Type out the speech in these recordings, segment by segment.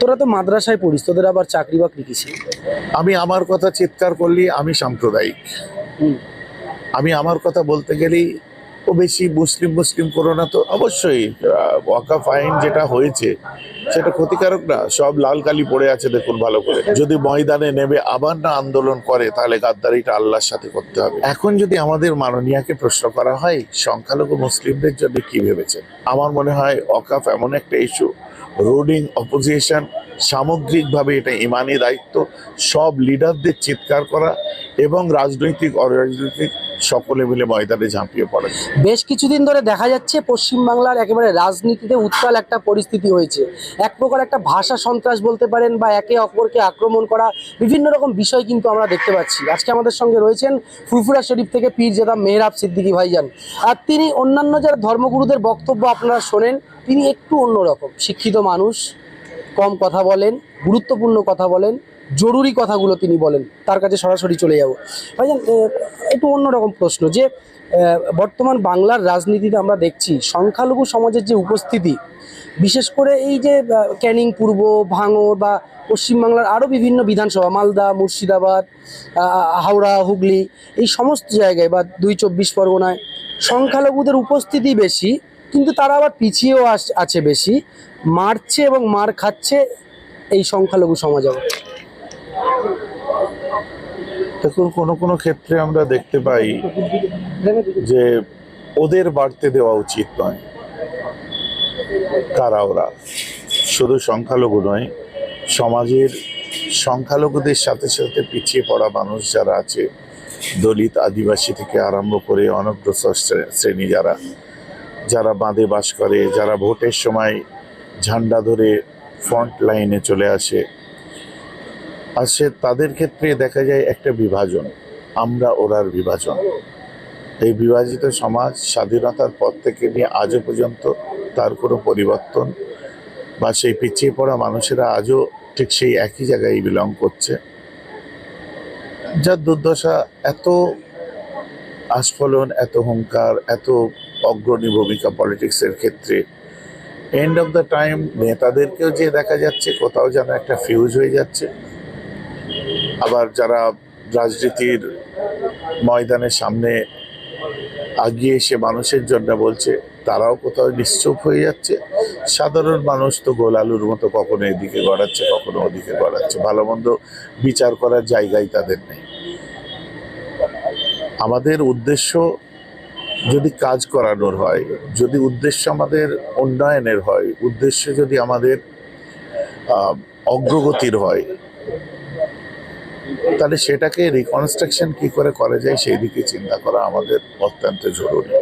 তোরা তো মাদ্রাসায় পড়িস তোদের আবার চাকরি বাকরি কিছু আমি আমার কথা চিৎকার করলি আমি সাম্প্রদায়িক। আমি আমার কথা বলতে গেলেই ও বেশি মুসলিম মুসলিম করো না তো। অবশ্যই ওয়াকাফ আইন যেটা হয়েছে সেটা ক্ষতিকারক না, সব লাল কালি পড়ে আছে দেখুন ভালো করে। যদি ময়দানে নেবে আবার না আন্দোলন করে, তাহলে গাদ্দারিটা আল্লাহর সাথে করতে হবে। এখন যদি আমাদের মাননীয়াকে প্রশ্ন করা হয়, সংখ্যালঘু মুসলিমদের জন্য কি ভেবেছেন? আমার মনে হয় অকাফ এমন একটা ইস্যু রোডিং অপোজিশন সামগ্রিকভাবে এটা ইমানি দায়িত্ব, সব লিডারদের চিৎকার করা এবং রাজনৈতিক, অরাজনৈতিক সকলে মিলে ময়দানে ঝাঁপিয়ে পড়ে। বেশ কিছুদিন ধরে দেখা যাচ্ছে পশ্চিমবাংলার একেবারে রাজনীতিতে উত্তাল একটা পরিস্থিতি হয়েছে। এক প্রকার একটা ভাষা সন্ত্রাস বলতে পারেন বা একে অপরকে আক্রমণ করা, বিভিন্ন রকম বিষয় কিন্তু আমরা দেখতে পাচ্ছি। আজকে আমাদের সঙ্গে রয়েছেন ফুরফুরা শরীফ থেকে পীর জেদা মেহরাব সিদ্দিকী ভাইজান। আর তিনি অন্যান্য যারা ধর্মগুরুদের বক্তব্য আপনারা শোনেন, তিনি একটু অন্যরকম, শিক্ষিত মানুষ। কম কথা বলেন, গুরুত্বপূর্ণ কথা বলেন, জরুরি কথাগুলো তিনি বলেন, তার কাছে সরাসরি চলে যাব। ভাইজান একটু অন্যরকম প্রশ্ন যে বর্তমান বাংলার রাজনীতিতে আমরা দেখছি, সংখ্যালঘু সমাজের যে উপস্থিতি, বিশেষ করে এই যে ক্যানিং পূর্ব ভাঙড় বা পশ্চিমবাংলার আরও বিভিন্ন বিধানসভা, মালদা, মুর্শিদাবাদ হাওড়া, হুগলি, এই সমস্ত জায়গায় বা দুই চব্বিশ পরগনায় সংখ্যালঘুদের উপস্থিতি বেশি কিন্তু তারা আবার পিছিয়েও আছে বেশি। মারছে এবং মার খাচ্ছে এই সংখ্যালঘু সমাজ আবার। দেখুন, কোনো কোনো ক্ষেত্রে আমরা দেখতে পাই যে ওদের বাড়তে দেওয়া উচিত নয়। কারা ওরা। শুধু সংখ্যালঘু নয়, সমাজের সংখ্যালঘুদের সাথে সাথে পিছিয়ে পড়া মানুষ যারা আছে, দলিত আদিবাসী থেকে আরম্ভ করে অনগ্রসর শ্রেণি যারা যারা বাঁধে বাস করে, যারা ভোটের সময় ঝান্ডা ধরে ফ্রন্ট লাইনে চলে আসে আসে, তাদের ক্ষেত্রে দেখা যায় একটা বিভাজন। আমরা ওরার বিভাজন। এই বিভাজিত সমাজ স্বাধীনতার পর থেকে নিয়ে আজও পর্যন্ত তার কোনো পরিবর্তন বা সেই পিছিয়ে পড়া মানুষেরা আজও ঠিক সেই একই জায়গায় বিলং করছে। যার দুর্দশা এত আস্ফলন, এত হুঙ্কার এত অগ্রণী ভূমিকা পলিটিক্সের ক্ষেত্রে। এন্ড অফ দ্য টাইম নেতাদেরকেও যে দেখা যাচ্ছে, কোথাও যেন একটা ফিউজ হয়ে যাচ্ছে। আবার যারা রাজনীতির ময়দানের সামনে আগিয়ে এসে মানুষের জন্য বলছে, তারাও কোথাও নিশ্চুপ হয়ে যাচ্ছে। সাধারণ মানুষ তো গোল আলুর মতো কখনো এদিকে গড়াচ্ছে, কখনো ওদিকে গড়াচ্ছে। ভালো মন্দ বিচার করার জায়গাই তাদের নেই। আমাদের উদ্দেশ্য যদি কাজ করানোর হয়, যদি উদ্দেশ্য আমাদের উন্নয়নের হয়, উদ্দেশ্য যদি আমাদের অগ্রগতির হয়, তাহলে সেটাকে রিকনস্ট্রাকশন কি করে করা যায় সেই দিকে চিন্তা করা আমাদের অত্যন্ত জরুরি।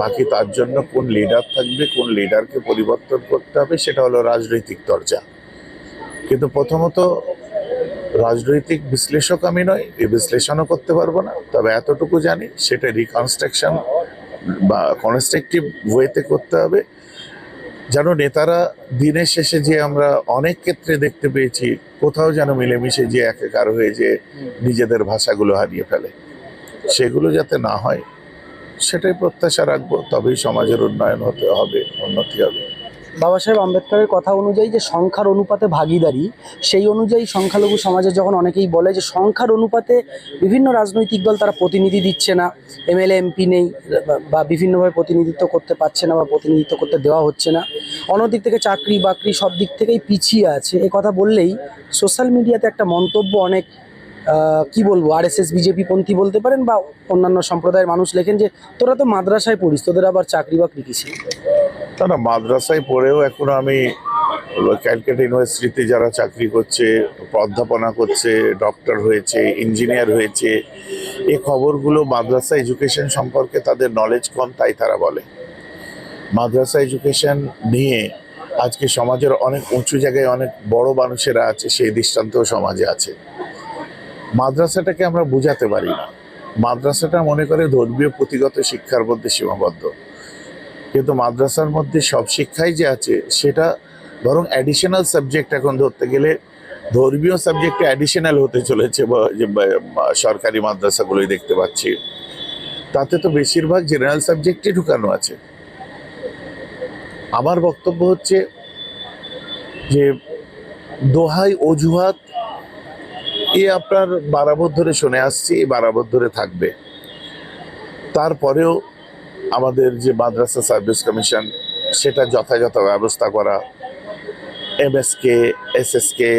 বাকি তার জন্য কোন লিডার থাকবে, কোন লিডারকে পরিবর্তন করতে হবে, সেটা হলো রাজনৈতিক দরজা। কিন্তু প্রথমত, রাজনৈতিক বিশ্লেষক আমি নয় এই বিশ্লেষণও করতে পারব না, তবে এতটুকু জানি, সেটা রিকনস্ট্রাকশন বা কনস্ট্রাকটিভ ওয়েতে করতে হবে। যেন নেতারা দিনের শেষে যে আমরা অনেক ক্ষেত্রে দেখতে পেয়েছি, কোথাও যেন মিলেমিশে যে একাকার হয়ে যে নিজেদের ভাষাগুলো হারিয়ে ফেলে। সেগুলো যাতে না হয়, সেটাই প্রত্যাশা রাখব। তবেই সমাজের উন্নয়ন হতে হবে, উন্নতি হবে। বাবা সাহেব আম্বেদকরের কথা অনুযায়ী যে সংখ্যার অনুপাতে ভাগিদারি, সেই অনুযায়ী সংখ্যালঘু সমাজে যখন অনেকেই বলে যে সংখ্যার অনুপাতে বিভিন্ন রাজনৈতিক দল তারা প্রতিনিধি দিচ্ছে না এমএলএ এমপি নেই, বা- বিভিন্নভাবে প্রতিনিধিত্ব করতে পারছে না বা প্রতিনিধিত্ব করতে দেওয়া হচ্ছে না, অন্যদিক থেকে চাকরি বাকরি সব দিক থেকেই পিছিয়ে আছে। এ কথা বললেই সোশ্যাল মিডিয়াতে একটা মন্তব্য অনেক কি বলব আর এস এস বিজেপি পন্থী বলতে পারেন বা অন্যান্য সম্প্রদায়ের মানুষ লেখেন যে, তোরা তো মাদ্রাসায় পড়িস, তোদের আবার চাকরি বাকরি কিসে না মাদ্রাসায় পড়েও এখনও আমি ক্যালকাটা ইউনিভার্সিটিতে যারা চাকরি করছে, অধ্যাপনা করছে ডক্টর হয়েছে ইঞ্জিনিয়ার হয়েছে এই খবরগুলো মাদ্রাসা এডুকেশন সম্পর্কে তাদের নলেজ কম, তাই তারা বলে। মাদ্রাসা এডুকেশন নিয়ে আজকে সমাজের অনেক উঁচু জায়গায় অনেক বড় মানুষেরা আছে, সেই দৃষ্টান্তও সমাজে আছে। মাদ্রাসাটাকে আমরা বুঝাতে পারি না। মাদ্রাসাটা মনে করে ধর্মীয় পুঁথিগত শিক্ষার মধ্যে সীমাবদ্ধ। কিন্তু মাদ্রাসার মধ্যে সব শিক্ষাই যে আছে, সেটা বরং অ্যাডিশনাল সাবজেক্ট এখন ধরতে গেলে ধর্মীয় সাবজেক্টে অ্যাডিশনাল হতে চলেছে সরকারি মাদ্রাসাগুলোই দেখতে পাচ্ছি। তাতে তো বেশিরভাগ জেনারেল সাবজেক্টই ঢুকানো আছে। আমার বক্তব্য হচ্ছে যে দোহাই অজুহাত এ আপনার বারাবর ধরে শুনে আসছি এই বারাবর ধরে থাকবে। তারপরেও আমাদের যে মাদ্রাসা সার্ভিস কমিশন সেটা যথাযথ ব্যবস্থা করা এমএসকে এসএসকে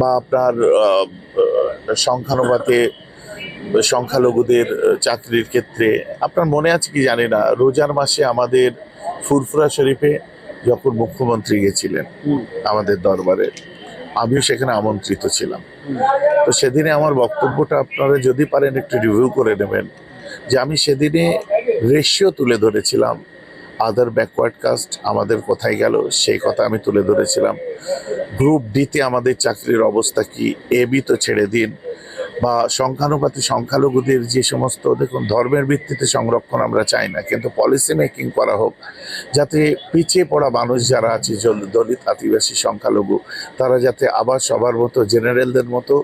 বা আপনার সংখ্যানুপাতে সংখ্যালঘুদের চাকরির ক্ষেত্রে আপনার মনে আছে কি জানি না রোজার মাসে আমাদের ফুরফুরা শরীফে যখন মুখ্যমন্ত্রী গেছিলেন আমাদের দরবারে আমিও সেখানে আমন্ত্রিত ছিলাম। তো সেদিনে আমার বক্তব্যটা আপনারা যদি পারেন একটু রিভিউ করে নেবেন যে আমি সেদিনে রেশিও তুলে ধরেছিলাম। আদার ব্যাকওয়ার্ড কাস্ট আমাদের কোথায় গেল সেই কথা আমি তুলে ধরেছিলাম। গ্রুপ ডিতে আমাদের চাকরির অবস্থা কি? এ বি তো ছেড়ে দিন। বা সংখ্যানুপাতি সংখ্যালঘুদের যে সমস্ত দেখুন ধর্মের ভিত্তিতে সংরক্ষণ আমরা চাই না কিন্তু পলিসি মেকিং করা হোক যাতে পিছিয়ে পড়া মানুষ যারা আছে দলিত আদিবাসী সংখ্যালঘু তারা যাতে আবার সবার মতো জেনারেলদের মতো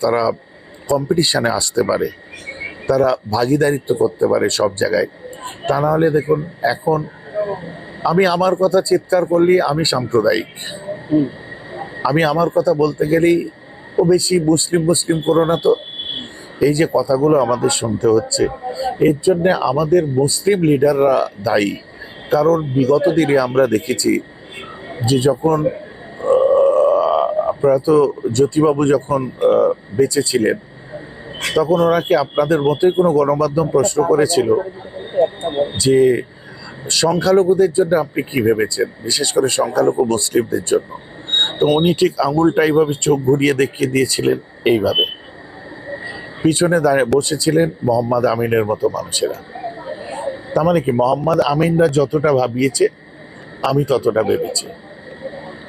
তারা কম্পিটিশানে আসতে পারে তারা ভাগিদারিত্ব করতে পারে সব জায়গায় তা না হলে দেখুন এখন আমি আমার কথা চিৎকার করলে আমি সাম্প্রদায়িক। আমি আমার কথা বলতে গেলেই ও বেশি মুসলিম মুসলিম করো না তো। এই যে কথাগুলো আমাদের শুনতে হচ্ছে এর জন্য আমাদের মুসলিম লিডাররা দায়ী। কারণ বিগত দিনে আমরা দেখেছি যে যখন আহ, আপনারা তো জ্যোতিবাবু যখন বেঁচে ছিলেন তখন ওনাকে আপনাদের মতোই কোনো গণমাধ্যম প্রশ্ন করেছিল যে সংখ্যালঘুদের জন্য আপনি কি ভেবেছেন? বিশেষ করে সংখ্যালঘু মুসলিমদের জন্য। তো উনি ঠিক আঙুলটা এইভাবে চোখ ঘুরিয়ে দেখিয়ে দিয়েছিলেন এইভাবে। পিছনে দাঁড়িয়ে বসেছিলেন মোহাম্মদ আমিনের মতো মানুষেরা। তার মানে কি? মোহাম্মদ আমিনরা যতটা ভাবিয়েছে, আমি ততটা ভেবেছি।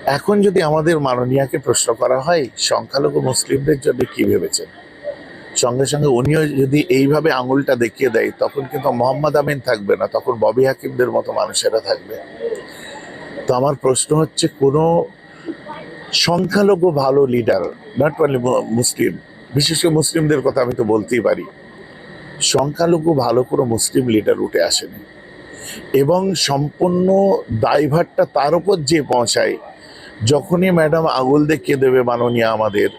এখন যদি আমাদের মাননীয়াকে প্রশ্ন করা হয়, সংখ্যালঘু মুসলিমদের জন্য কি ভেবেছেন? সঙ্গে সঙ্গে উনিও যদি এইভাবে আঙুলটা দেখিয়ে দেয়, তখন কিন্তু মোহাম্মদ আমিন থাকবে না, তখন ববি হাকিমদের মতো মানুষেরা থাকবে। তো আমার প্রশ্ন হচ্ছে, কোনো সংখ্যালঘু ভালো লিডার নট অনলি মুসলিম, বিশেষ করে মুসলিমদের কথা আমি তো বলতেই পারি। সংখ্যালঘু ভালো কোনো মুসলিম লিডার উঠে আসেনি। এবং সম্পূর্ণ দায়ভারটা তার উপর যে পৌঁছায়, যখনই ম্যাডাম আঙুল দেখিয়ে দেবে মাননীয় আমাদের,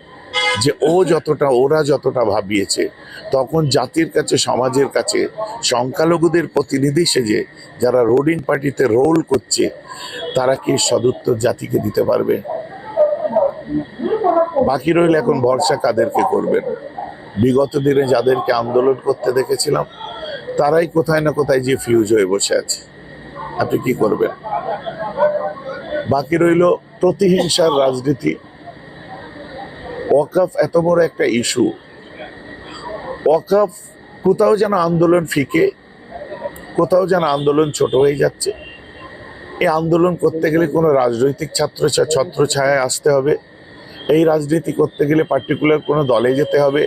যে ও যতটা, ওরা যতটা ভাবিয়েছে, তখন জাতির কাছে, সমাজের কাছে, সংখ্যালঘুদের প্রতিনিধি সেজে, যারা রোডিং পার্টিতে রোল করছে, তারা কি সদুত্তর জাতিকে দিতে পারবে? বাকি রইল এখন ভরসা কাদেরকে করবেন। বিগত দিনে যাদেরকে আন্দোলন করতে দেখেছিলাম, তারাই কোথায় না কোথায় যে ফিউজ হয়ে বসে আছে। আপনি কি করবেন? বাকি রইল প্রতিহিংসার রাজনীতি। ওয়াকাফ এত বড় একটা ইস্যু ওয়াকাফ কোথাও যেন আন্দোলন ফিকে, কোথাও যেন আন্দোলন ছোট হয়ে যাচ্ছে। এই আন্দোলন করতে গেলে কোনো রাজনৈতিক ছাত্র ছত্র ছায়ায় আসতে হবে। এই রাজনীতি করতে গেলে পার্টিকুলার কোনো দলে যেতে হবে,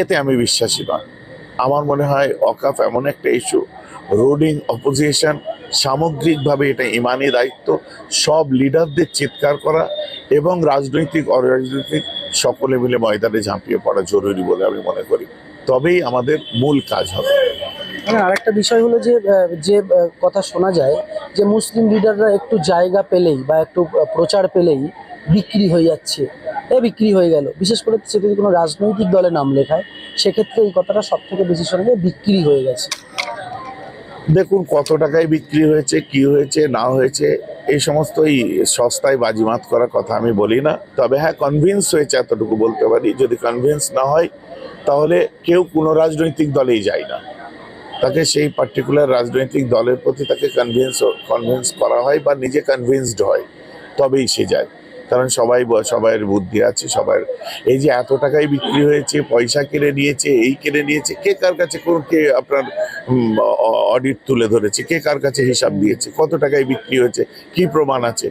এতে আমি বিশ্বাসী নয়। আমার মনে হয় অকাফ এমন একটা ইস্যু রোডিং অপোজিশন সামগ্রিকভাবে এটা ইমানি দায়িত্ব, সব লিডারদের চিৎকার করা এবং রাজনৈতিক, অরাজনৈতিক সকলে মিলে ময়দানে ঝাঁপিয়ে পড়া জরুরি বলে আমি মনে করি। তবেই আমাদের মূল কাজ হবে। আরেকটা বিষয় হলো যে যে কথা শোনা যায় যে, মুসলিম লিডাররা একটু জায়গা পেলেই বা একটু প্রচার পেলেই বিক্রি হয়ে যাচ্ছে। এ বিক্রি হয়ে গেল। বিশেষ করে সে যদি কোনো রাজনৈতিক দলে নাম লেখায়, সেক্ষেত্রে এই কথাটা সব থেকে বেশি যায়, বিক্রি হয়ে গেছে। দেখুন, কত টাকায় বিক্রি হয়েছে, কি হয়েছে, না হয়েছে, এই সমস্ত এই সস্তায় বাজিমাত করার কথা আমি বলি না। তবে হ্যাঁ কনভিন্স হয়েছে এতটুকু বলতে পারি। যদি কনভিন্স না হয়, তাহলে কেউ কোনো রাজনৈতিক দলেই যায় না। তাকে সেই পার্টিকুলার রাজনৈতিক দলের প্রতি তাকে কনভিন্স কনভিন্স করা হয় বা নিজে কনভিন্সড হয়, তবেই সে যায়। কারণ সবাই সবাইয়ের বুদ্ধি আছে, সবার এই যে এত টাকায় বিক্রি হয়েছে, পয়সা কেড়ে নিয়েছে, এই কেড়ে নিয়েছে, কে কার কাছে কোন কে আপনার অডিট তুলে ধরেছে, কে কার কাছে হিসাব দিয়েছে, কত টাকায় বিক্রি হয়েছে, কি প্রমাণ আছে?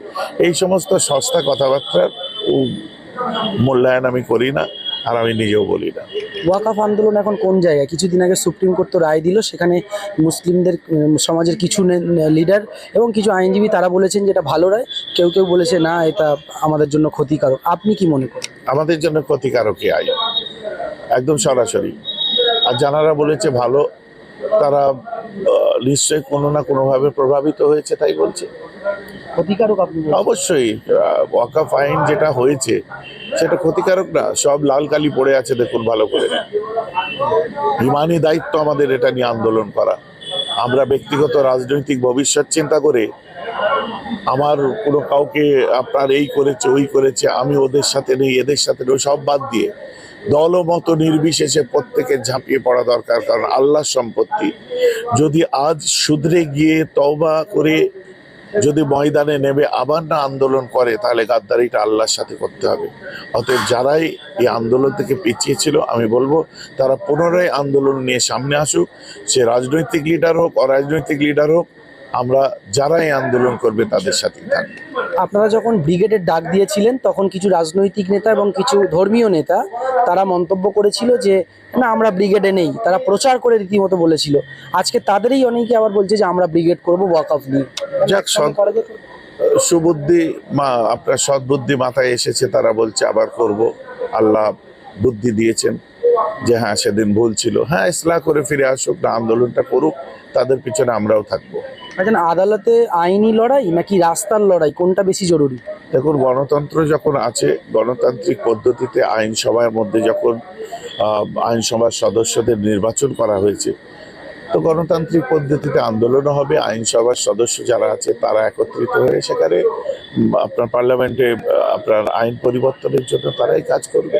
এই সমস্ত সস্তা কথাবার্তার মূল্যায়ন আমি করি না। আর আমি নিজেও বলি না। ওয়াকাফ আন্দোলন এখন কোন জায়গায়? কিছুদিন আগে সুপ্রিম কোর্ট তো রায় দিল সেখানে মুসলিমদের সমাজের কিছু লিডার এবং কিছু আইনজীবী তারা বলেছেন যে এটা ভালো রায়। কেউ কেউ বলেছে না এটা আমাদের জন্য ক্ষতিকারক। আপনি কি মনে করেন? আমাদের জন্য ক্ষতিকারক এই আইন। একদম সরাসরি। আর যারা বলেছে ভালো তারা নিশ্চয়ই কোনো না কোনোভাবে প্রভাবিত হয়েছে তাই বলছে। ক্ষতিকারক আপনি অবশ্যই ওয়াকাফ আইন যেটা হয়েছে সেটা ক্ষতিকারক না, সব লাল কালি পড়ে আছে দেখুন ভালো করে। ইমানি দায়িত্ব আমাদের এটা নিয়ে আন্দোলন করা। আমরা ব্যক্তিগত রাজনৈতিক ভবিষ্যৎ চিন্তা করে আমার কোনো কাউকে আপনার এই করেছে, ওই করেছে, আমি ওদের সাথে নেই, এদের সাথে নেই, সব বাদ দিয়ে দল মত নির্বিশেষে প্রত্যেকের ঝাঁপিয়ে পড়া দরকার, কারণ আল্লাহর সম্পত্তি। যদি আজ শুধরে গিয়ে তওবা করে যদি ময়দানে নেমে আবার না আন্দোলন করে, তাহলে গাদ্দারিটা আল্লাহর সাথে করতে হবে। অতএব যারাই এই আন্দোলন থেকে পিছিয়ে ছিল, আমি বলব, তারা পুনরায় আন্দোলন নিয়ে সামনে আসুক। সে রাজনৈতিক লিডার হোক, অরাজনৈতিক লিডার হোক, আমরা যারাই আন্দোলন করবে, তাদের সাথেই থাকব। আপনারা যখন ব্রিগেডের ডাক দিয়েছিলেন তখন কিছু রাজনৈতিক নেতা এবং কিছু ধর্মীয় নেতা তারা মন্তব্য করেছিল যে না আমরা ব্রিগেডে নেই। তারা প্রচার করে রীতিমতো বলেছিল। আজকে তাদেরই অনেকে আবার বলছে যে আমরা ব্রিগেড করব ওয়াকআপ নিয়ে যাক সব করা যেত? সুবুদ্ধি মা আপনার সদ্বুদ্ধি মাথায় এসেছে তারা বলছে আবার করব। আল্লাহ বুদ্ধি দিয়েছেন যে হ্যাঁ সেদিন ভুল ছিল। হ্যাঁ ইসলাহ করে ফিরে আসুক না আন্দোলনটা করুক তাদের পিছনে আমরাও থাকব। আচ্ছা আদালতে আইনি লড়াই নাকি রাস্তার লড়াই? কোনটা বেশি জরুরি? দেখুন, গণতন্ত্র যখন আছে, গণতান্ত্রিক পদ্ধতিতে আইনসভার মধ্যে যখন আইনসভার সদস্যদের নির্বাচন করা হয়েছে, তো গণতান্ত্রিক পদ্ধতিতে আন্দোলনও হবে। আইনসভার সদস্য যারা আছে, তারা একত্রিত হয়ে সেখানে আপনার পার্লামেন্টে আপনার আইন পরিবর্তনের জন্য তারাই কাজ করবে।